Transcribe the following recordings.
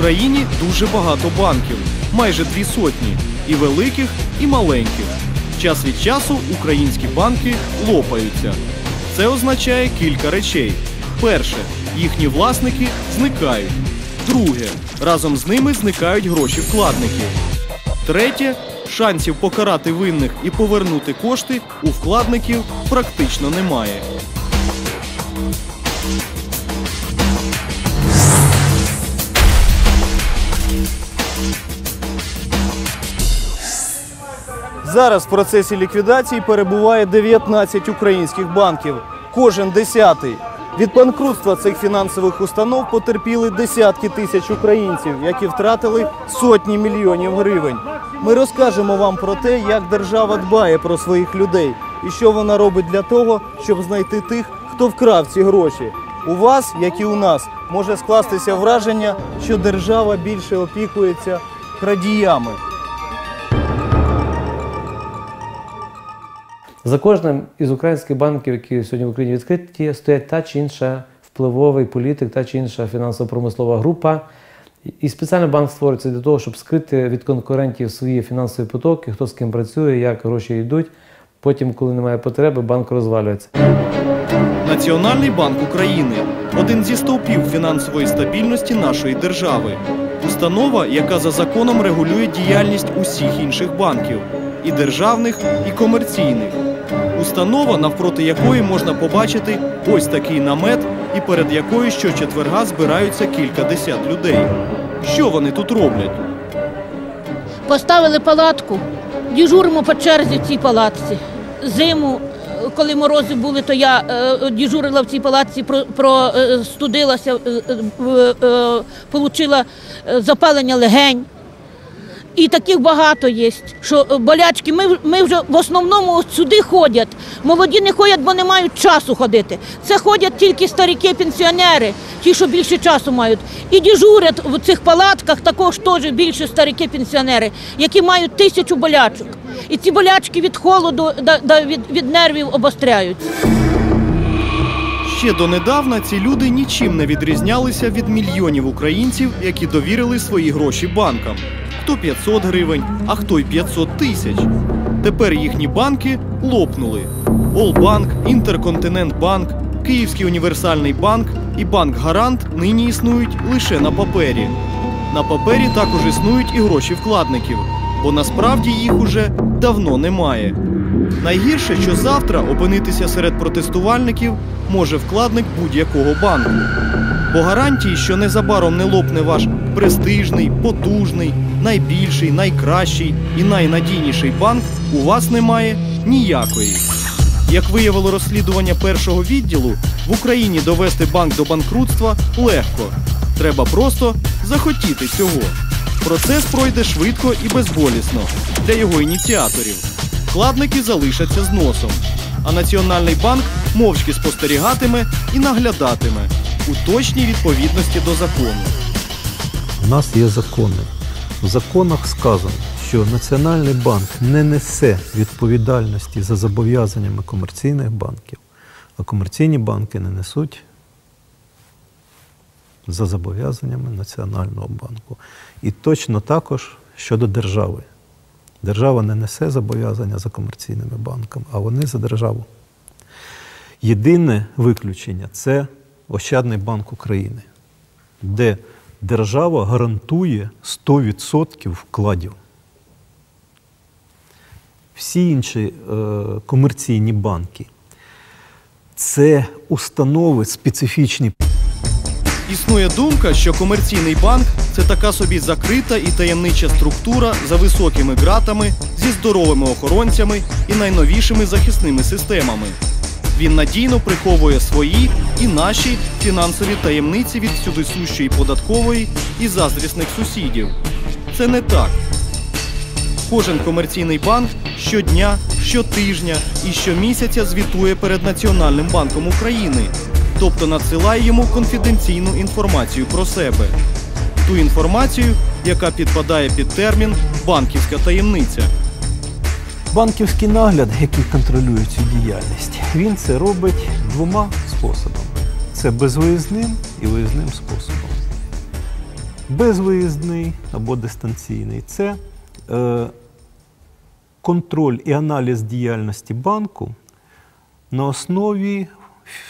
Україні дуже багато банків, майже дві сотні, і великих, і маленьких. Час від часу українські банки лопаються. Це означає кілька речей. Перше, їхні власники зникають. Друге, разом з ними зникають гроші вкладників. Третє, шансів покарати винних і повернути кошти у вкладників практично немає. Зараз в процесі ліквідації перебуває 19 українських банків, кожен десятий. Від банкрутства цих фінансових установ потерпіли десятки тисяч українців, які втратили сотні мільйонів гривень. Ми розкажемо вам про те, як держава дбає про своїх людей і що вона робить для того, щоб знайти тих, хто вкрав ці гроші. У вас, як і у нас, може скластися враження, що держава більше опікується крадіями. За кожним із українських банків, які сьогодні в Україні відкриті, стоять та чи інша впливовий політик, та чи інша фінансово-промислова група. І спеціально банк створюється для того, щоб скрити від конкурентів свої фінансові потоки, хто з ким працює, як гроші йдуть. Потім, коли немає потреби, банк розвалюється. Національний банк України один зі стовпів фінансової стабільності нашої держави. Установа, яка за законом регулює діяльність усіх інших банків і державних, і комерційних. Установа, навпроти якої можна побачити ось такий намет, і перед якою щочетверга збираються кілька десят людей. Що вони тут роблять? Поставили палатку, діжуримо по черзі в цій палатці. Зиму, коли морози були, то я е, діжурила в цій палатці, про, простудилася, е, е, е, е, запалення легень. І таких багато є, що е, болячки. Ми, ми вже в основному сюди ходять. Молоді не ходять, бо не мають часу ходити. Це ходять тільки старики, пенсіонери, ті, що більше часу мають. І дежурять в цих палатках також теж більше старики, пенсіонери, які мають тисячу болячок. І ці болячки від холоду да, від, від нервів обостряються. Ще донедавна ці люди нічим не відрізнялися від мільйонів українців, які довірили свої гроші банкам. Хто 500 гривень, а хто й 500 тисяч. Тепер їхні банки лопнули. Олбанк, Інтерконтинентбанк, Київський універсальний банк і банк Гарант нині існують лише на папері. На папері також існують і гроші вкладників, бо насправді їх уже давно немає. Найгірше, що завтра опинитися серед протестувальників може вкладник будь-якого банку. Бо гарантії, що незабаром не лопне ваш престижний, потужний, найбільший, найкращий і найнадійніший банк, у вас немає ніякої. Як виявило розслідування першого відділу, в Україні довести банк до банкрутства легко. Треба просто захотіти цього. Процес пройде швидко і безболісно для його ініціаторів. Вкладники залишаться з носом, а Національний банк мовчки спостерігатиме і наглядатиме у точній відповідності до закону. У нас є закони. В законах сказано, що Національний банк не несе відповідальності за зобов'язаннями комерційних банків, а комерційні банки не несуть за зобов'язаннями Національного банку. І точно також щодо держави. Держава не несе зобов'язання за комерційними банками, а вони за державу. Єдине виключення це Ощадний банк України, де держава гарантує 100% вкладів. Всі інші е, комерційні банки це установи специфічні. Існує думка, що комерційний банк це така собі закрита і таємнича структура за високими ґратами, зі здоровими охоронцями і найновішими захисними системами. Він надійно приховує свої і наші фінансові таємниці від всюдисущої податкової і заздрісних сусідів. Це не так. Кожен комерційний банк щодня, щотижня і щомісяця звітує перед Національним банком України, тобто надсилає йому конфіденційну інформацію про себе. Ту інформацію, яка підпадає під термін банківська таємниця. Банківський нагляд, який контролює цю діяльність, він це робить двома способами: це безвиїзним і виїзним способом. безвиїзний або дистанційний це е, контроль і аналіз діяльності банку на основі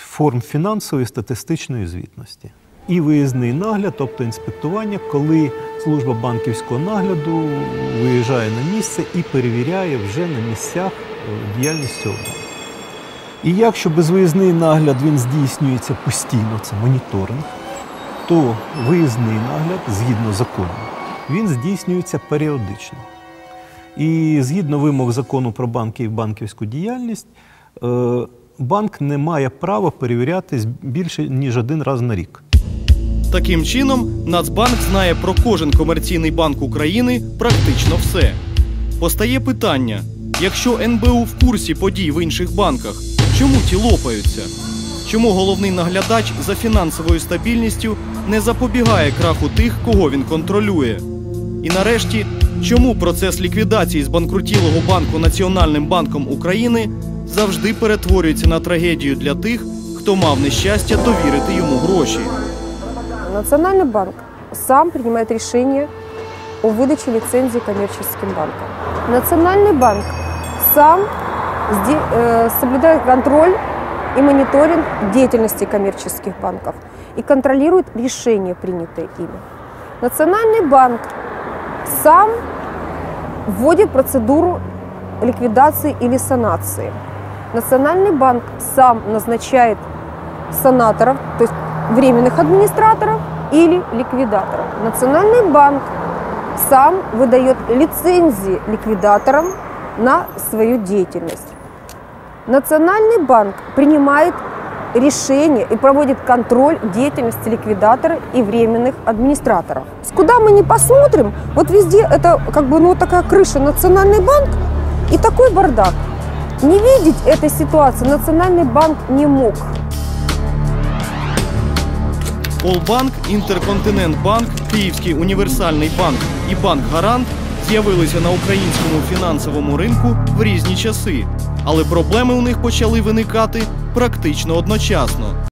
форм фінансової статистичної звітності. І виїзний нагляд, тобто інспектування, коли служба банківського нагляду виїжджає на місце і перевіряє вже на місцях е, діяльність цього банку. І якщо безвиїзний нагляд він здійснюється постійно, це моніторинг, то виїзний нагляд, згідно закону, він здійснюється періодично. І згідно вимог закону про банки і банківську діяльність, е, банк не має права перевірятись більше ніж один раз на рік. Таким чином, Нацбанк знає про кожен комерційний банк України практично все. Постає питання: якщо НБУ в курсі подій в інших банках, чому ті лопаються? Чому головний наглядач за фінансовою стабільністю не запобігає краху тих, кого він контролює? І нарешті, чому процес ліквідації збанкрутілого банку Національним банком України завжди перетворюється на трагедію для тих, хто мав нещастя довірити йому гроші? Национальный банк сам принимает решение о выдаче лицензии коммерческим банкам. Национальный банк сам э, соблюдает контроль и мониторинг деятельности коммерческих банков и контролирует решения, принятые ими. Национальный банк сам вводит процедуру ликвидации или санации. Национальный банк сам назначает санаторов, то есть временных администраторов или ликвидаторов. Национальный банк сам выдает лицензии ликвидаторам на свою деятельность. Национальный банк принимает решения и проводит контроль деятельности ликвидатора и временных администраторов. Куда мы не посмотрим, вот везде это как бы ну, такая крыша Национальный банк и такой бардак. Не видеть этой ситуации Национальный банк не мог. Олбанк, Інтерконтинентбанк, Київський універсальний банк і банк Гарант з'явилися на українському фінансовому ринку в різні часи, але проблеми у них почали виникати практично одночасно.